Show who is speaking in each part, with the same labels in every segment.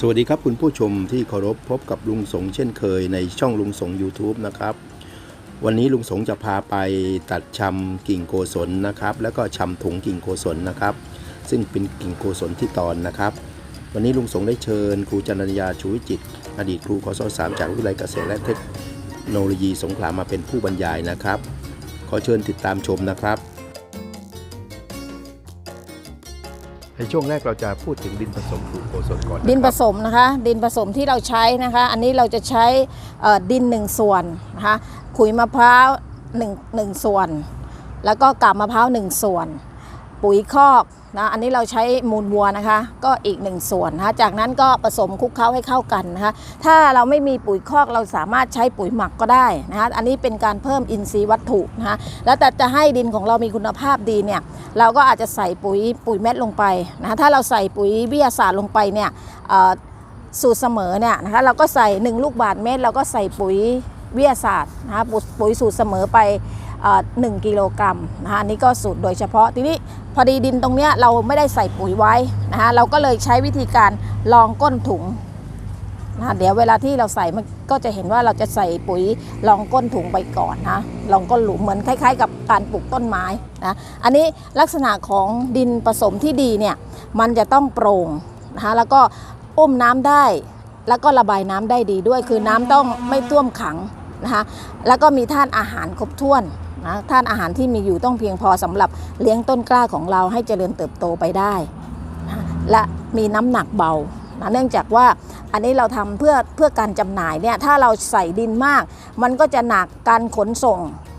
Speaker 1: สวัสดีครับคุณผู้ชมที่เคารพพบกับลุงสงเช่นเคยในช่องลุงสง YouTube นะครับ วันนี้ลุงสงจะพาไปตัดชำกิ่งโกศลนะครับ แล้วก็ชำถุงกิ่งโกศลนะครับ ซึ่งเป็นกิ่งโกศลที่ตอนนะครับ วันนี้ลุงสงได้เชิญครูจันทยาชูวิจิต อดีตครูกศสามจากวิทยาลัยเกษตรและเทคโนโลยีสงขลามาเป็นผู้บรรยายนะครับ ขอเชิญติดตามชมนะครับ ในช่วงแรกเราจะพูดถึงดินผสมปลูกโกศลก่อน
Speaker 2: ดินผสมนะคะ ดินผสมที่เราใช้นะคะ อันนี้เราจะใช้ดินหนึ่งส่วนนะคะขุยมะพร้าวหนึ่งหนึ่งส่วน แล้วก็กาบมะพร้าวหนึ่งส่วน ปุ๋ยคอก นะอันนี้เราใช้มูลวัวนะคะ ก็อีกหนึ่งส่วนนะะจากนั้นก็ผสมคลุกเคล้าให้เข้ากันนะคะถ้าเราไม่มีปุ๋ยคอกเราสามารถใช้ปุ๋ยหมักก็ได้นะคะอันนี้เป็นการเพิ่มอินทรีย์วัตถุนะคะแล้วแต่จะให้ดินของเรามีคุณภาพดีเนี่ยเราก็อาจจะใส่ปุ๋ยปุ๋ยเม็ดลงไปนะคะถ้าเราใส่ปุ๋ยวิทยาศาสตร์ลงไปเนี่ยสูตรเสมอเนี่ยนะคะเราก็ใส่ 1 ลูกบาทเมตร เราก็ใส่ปุ๋ยวิทยาศาสตร์นะคะปุ๋ยสูตรเสมอไป 1กิโลกรัมนะคะนนี้ก็สูตรโดยเฉพาะทีนี้พอดีดินตรงเนี้ยเราไม่ได้ใส่ปุ๋ยไว้นะคะเราก็เลยใช้วิธีการลองก้นถุงนะะเดี๋ยวเวลาที่เราใส่มันก็จะเห็นว่าเราจะใส่ปุ๋ยลองก้นถุงไปก่อนนะลองก้นหลุมเหมือนคล้าย ๆ กับการปลูกต้นไม้นะอันนี้ลักษณะของดินผสมที่ดีเนี่ยมันจะต้องโปร่งนะคะแล้วก็อุ้มน้ำได้ แล้วก็ระบายน้ำได้ดีด้วย คือน้ำต้องไม่ท่วมขังนะคะแล้วก็มีธาตุอาหารครบถ้วน ธาตุอาหารที่มีอยู่ต้องเพียงพอสำหรับเลี้ยงต้นกล้าของเราให้เจริญเติบโตไปได้ และมีน้ำหนักเบานะเนื่องจากว่าอันนี้เราทำเพื่อเพื่อการจำหน่ายเนี่ยถ้าเราใส่ดินมาก มันก็จะหนักการขนส่ง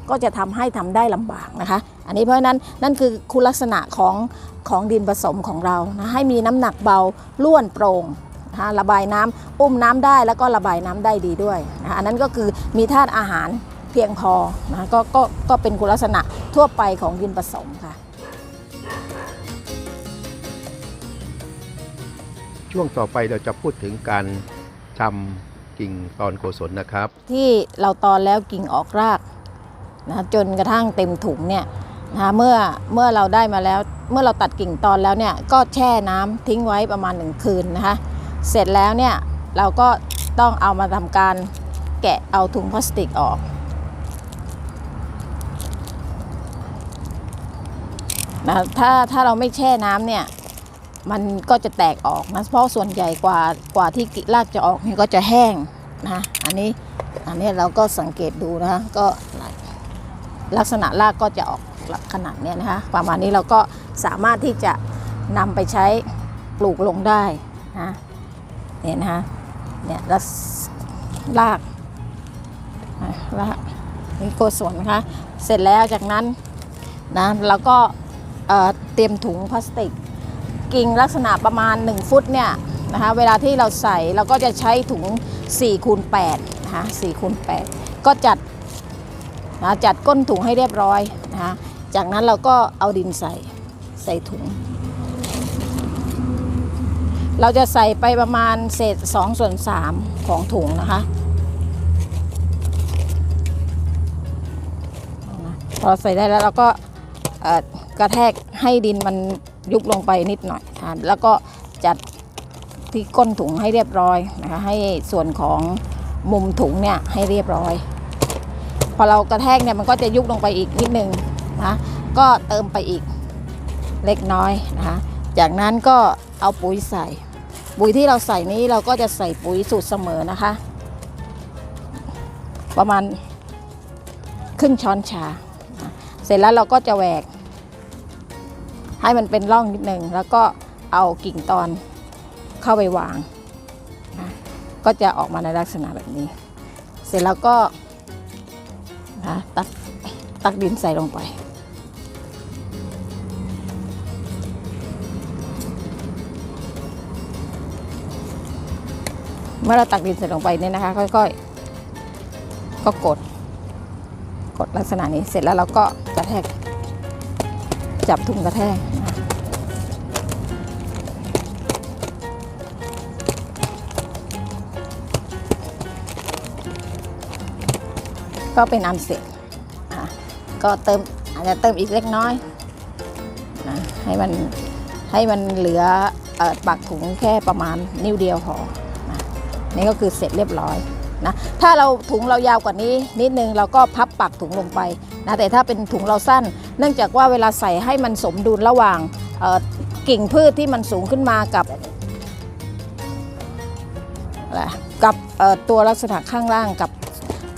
Speaker 2: ก็จะทำให้ทำได้ลำบากนะคะ อันนี้เพราะนั้นนั่นคือคุณลักษณะของของดินผสมของเรานะให้มีน้ำหนักเบาล้วนโปร่งนะะระบายน้ำอุ้มน้ำได้แล้วก็ระบายน้ำได้ดีด้วยนะะอันนั้นก็คือมีธาตุอาหาร พียงพอนะคะก็ก็ก็เป็นคุณลักษณะทั่วไปของดินผสมค่ะ
Speaker 1: ช่วงต่อไปเราจะพูดถึงการชำกิ่งตอนโกศลนะครับ
Speaker 2: ที่เราตอนแล้วกิ่งออกรากนะคะจนกระทั่งเต็มถุงเนี่ยนะคะเมื่อเมื่อเราได้มาแล้วเมื่อเราตัดกิ่งตอนแล้วเนี่ยก็แช่น้ำทิ้งไว้ประมาณหนึ่งคืนนะคะเสร็จแล้วเนี่ยเราก็ต้องเอามาทำการแกะเอาถุงพลาสติกออก นะถ้าถ้าเราไม่แช่น้ำเนี่ยมันก็จะแตกออกนะเพราะส่วนใหญ่กว่ากว่าที่รากจะออกเนี่ยก็จะแห้งนะอันนี้อันนี้เราก็สังเกตดูนะคะก็ลักษณะรากก็จะออกขนาดเนี้ยนะคะประมาณนี้เราก็สามารถที่จะนำไปใช้ปลูกลงได้นะเนี่ยนะคะเนี่ยแล้วรากรากนี่โกศลนะคะเสร็จแล้วจากนั้นนะเราก็ เเตรียมถุงพลาสติก กิ่งลักษณะประมาณ 1 ฟุตเนี่ยนะคะเวลาที่เราใส่เราก็จะใช้ถุง4คูณ8นะคะ4คูณ8ก็จัดนะจัดก้นถุงให้เรียบร้อยนะคะจากนั้นเราก็เอาดินใส่ใส่ถุง เราจะใส่ไปประมาณเศษ2ส่วน3ของถุงนะคะพอใส่ได้แล้วเราก็ กระแทกให้ดินมันยุบลงไปนิดหน่อยอ่าแล้วก็จัดที่ก้นถุงให้เรียบร้อยนะคะให้ส่วนของมุมถุงเนี่ยให้เรียบร้อย พอเรากระแทกเนี่ยมันก็จะยุบลงไปอีกนิดนึงนะก็เติมไปอีกเล็กน้อยนะคะจากนั้นก็เอาปุ๋ยใส่ ปุ๋ยที่เราใส่นี้เราก็จะใส่ปุ๋ยสูตรเสมอนะคะ ประมาณครึ่งช้อนชา เสร็จแล้วเราก็จะแหวก ให้มันเป็นร่องนิดนึงแล้วก็เอากิ่งตอนเข้าไปวางนะก็จะออกมาในลักษณะแบบนี้ เสร็จแล้วก็นะตักตักดินใส่ลงไปเมื่อเราตักดินใส่ลงไปเนี่ยนะคะ ค่อยๆ ก็กด กดลักษณะนี้เสร็จแล้วเราก็กระแทก จับถุงกระแทก ก็เป็นอันเสร็จก็เติมอาจจะเติมอีกเล็กน้อยนะให้มันให้มันเหลืออปักถุงแค่ประมาณนิ้วเดียวพอนะนี่ก็คือเสร็จเรียบร้อยนะถ้าเราถุงเรายาวกว่านี้ นิดนึงเราก็พับปักถุงลงไปนะแต่ถ้าเป็นถุงเราสั้น เนื่องจากว่าเวลาใส่ให้มันสมดุลระหว่างกิ่งพืชที่มันสูงขึ้นมากับอะไรกับตัวลักษณะข้างล่างกับ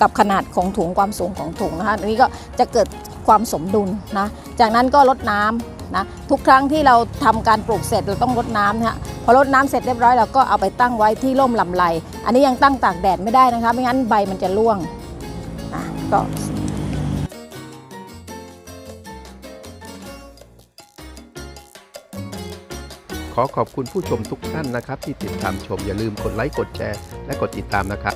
Speaker 2: กับขนาดของถุงความสูงของถุงนะคะอันนี้ก็จะเกิดความสมดุลนะ จากนั้นก็ลดน้ำนะทุกครั้งที่เราทำการปลูกเสร็จเราต้องลดน้ำนะฮะพอลดน้ำเสร็จเรียบร้อยเราก็เอาไปตั้งไว้ที่ร่มลำไรอันนี้ยังตั้งตากแดดไม่ได้นะคะไม่งั้นใบมันจะร่วงนะก็
Speaker 1: ขอขอบคุณผู้ชมทุกท่านนะครับ ที่ติดตามชมอย่าลืมกดไลค์กดแชร์ และกดติดตามนะครับ